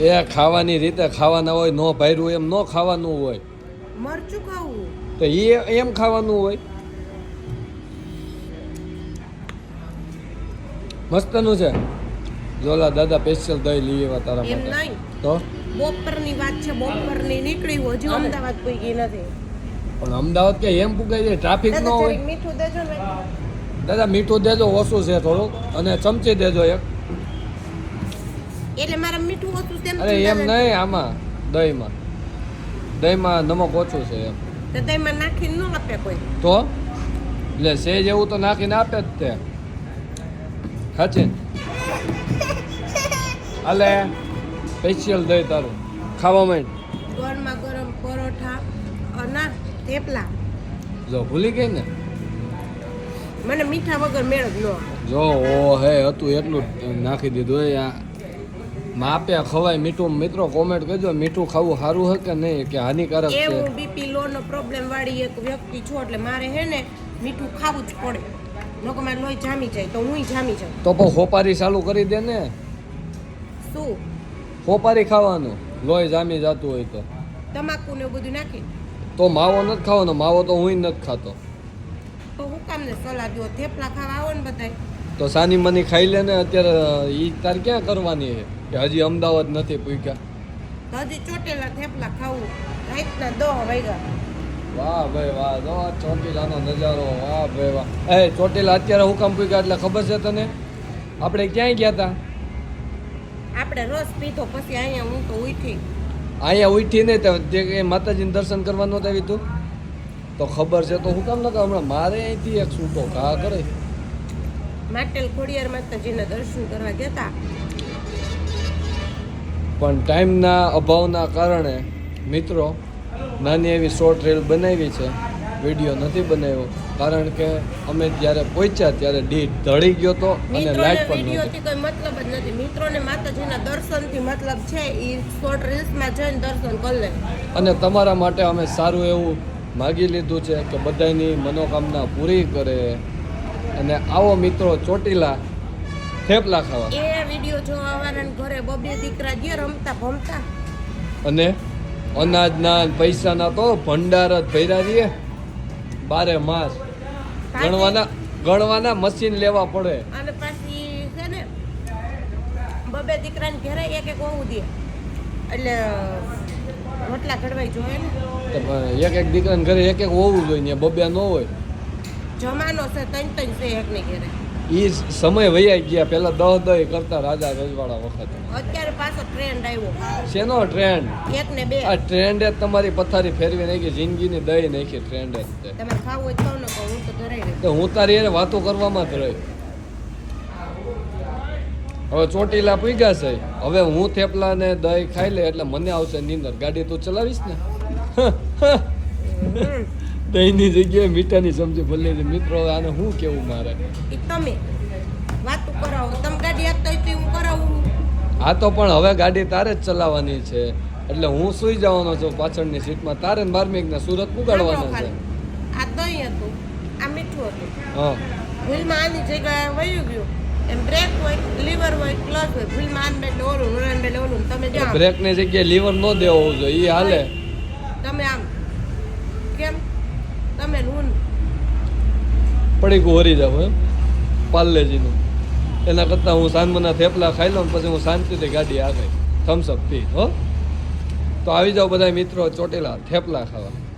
એ ખાવાની રીતે ખાવાના હોય ન ભાર્યું એમ ન ખાવાનું હોય. મરચું ખાવું. તો એ એમ ખાવાનું હોય. મસ્તનું છે. જોલા દાદા સ્પેશિયલ દહીં લઈ એવા તારા એમ માટે. તો? બપોરની વાત છે બપોરની નીકળી હજુ અમદાવાદ પૂગી નથી. પણ અમદાવાદ કે એમ પુગાય છે ટ્રાફિક ન હોય. મીઠું દેજો ને. દાદા મીઠું દેજો ઓછું છે થોડુંક અને ચમચી દેજો એક. એટલે મારે મીઠું ઓછું છે અરે એમ નહીં આમાં દહીંમાં. દહીંમાં નમક ઓછું છે એમ. તો તેમાં નાખીને ન આપે કોઈ? તો? એટલે સેજ એવું તો નાખીને આપે જ તે. સાચે અલે સ્પેશિયલ દહીં તારું. ખાવા માંડ. ગરમા ગરમ પરોઠા અને થેપલા. જો ભૂલી ગઈ ને? મને મીઠા વગર મેળ જ ન જો ઓ હે હતું એટલું નાખી દીધું આ માપે ખવાય મીઠું. મિત્રો કોમેન્ટ કરજો મીઠું ખાવું સારું છે કે નહીં કે હાનિકારક છે? હું બીપી લો નો પ્રોબ્લેમ વાળી એક વ્યક્તિ છો એટલે મારે હે ને મીઠું ખાવું જ પડે. લોકો મારે લોહી જામી જાય તો હું જામી જાઉં. તો પણ હોપારી ચાલુ કરી દે ને. શું? હોપારી ખાવાનું. લોહી જામી જતું હોય તો. તમાકુ ને એવું બધું નાખી? તો માવો નથી ખાવાનો માવો તો હું નથી ખાતો. તો હું કામ ને સલાહ દો થેપલા ખાવા આવો ને બધાય. તો સાની મની ખાઈ લે ને અત્યારે ઈ તાર ક્યાં કરવાની છે કે હજી અમદાવાદ નથી પૂગ્યા. તો હજી ચોટેલા થેપલા ખાવું. રાઈતના દો વાગ્યા. વાહ ભાઈ વાહ જો ચોટીલાનો નજારો વાહ ભાઈ વાહ. એ ચોટીલા અત્યારે હું કામ પૂગ્યા એટલે ખબર છે તને? આપણે ક્યાંય ગયા હતા આપણે રસ પીધો પછી અહીંયા હું તો ઉઠી. અહીંયા ઉઠી ને તે માતાજીને દર્શન કરવા નહોતું આવી તું? તો ખબર છે તો હું કામ ન હમણાં મારે અહીંથી એક સૂટો ઘા કરે. માટેલ ખોડિયાર માતાજીના દર્શન કરવા ગયા પણ ટાઈમના અભાવના કારણે મિત્રો નાની એવી શોર્ટ રીલ બનાવી છે. વીડિયો નથી બનાવ્યો. કારણ કે અમે જ્યારે પહોંચ્યા ત્યારે ડી ઢળી ગયો તો અને લાઈટ પણ નથી કોઈ મતલબ જ નથી. મિત્રોને માતાજીના દર્શનથી મતલબ છે એ શોર્ટ રીલ્સમાં જઈને દર્શન કરી લે. અને તમારા માટે અમે સારું એવું માગી લીધું છે કે બધાની મનોકામના પૂરી કરે. અને આવો મિત્રો ચોટીલા થેપલા ખાવા. વીડિયો જોવા વાળાને ઘરે બબે દીકરા જે રમતા ભમતા. અને અનાજના ને પૈસાના તો ભંડાર જ ભર્યા રહીએ બારે માસ. ગણવાના ગણવાના મશીન લેવા પડે. અને પાછી છે ને બબે દીકરાને ઘરે એક એક હોવું દે. એટલે રોટલા ઘડવાય જોઈએ ને. એક એક દીકરાને ઘરે એક એક હોવું જોઈએ ને બબ્યા ન હોય. જમાનો છે ત્રણ ત્રણ છે એકને ઘરે. એ સમય વૈયા ગયા. પેલા દહ દહ કરતા રાજા રજવાડા વખત. અત્યારે પાછો ટ્રેન્ડ આવ્યો. શેનો ટ્રેન્ડ એક ને બે. આ ટ્રેન્ડ જ તમારી પથારી ફેરવી નાખી જિંદગીની દઈ નાખી ટ્રેન્ડ જ. તમે ખાવ હોય તો ખાવ ને હું તો ધરાઈ તો હું તારી એને વાતો કરવામાં જ રહી. હવે ચોટીલા પૂગ્યા છે. હવે હું થેપલા ને દહીં ખાઈ લે એટલે મને આવશે નીંદર. ગાડી તું ચલાવીશ ને? દહીંની જગ્યાએ મીઠાની સમજી ભલે. મિત્રો આને શું કેવું મારે? તમે વાતું કરાવો. તમે ગાડી આપતા હોય તો હું કરાવું. હા તો પણ હવે ગાડી તારે જ ચલાવવાની છે. એટલે હું સુઈ જવાનો છું પાછળની સીટમાં. તારે ને બાર્મિકને સુરત પુગાડવાના છે. આ દહીં હતું આ મીઠું હતું. હા. ભૂલમાં આની જગ્યાએ વયું ગયું. એમ બ્રેક હોય લીવર હોય ક્લચ હોય ભૂલમાં આન બે ઓલું ઓલું તમે જાઓ. બ્રેકની જગ્યાએ લીવર ન દેવો જોઈએ એ હાલે. તમે તમે હું પડી હરી જાવ એમ. પાર્લેજીનું. એના કરતાં હું સાંજમના થેપલા ખાઈ લઉં પછી હું શાંતિથી ગાડી આગળ. થમ્સઅપ પી હો. તો આવી જાઓ બધા મિત્રો ચોટેલા થેપલા ખાવા.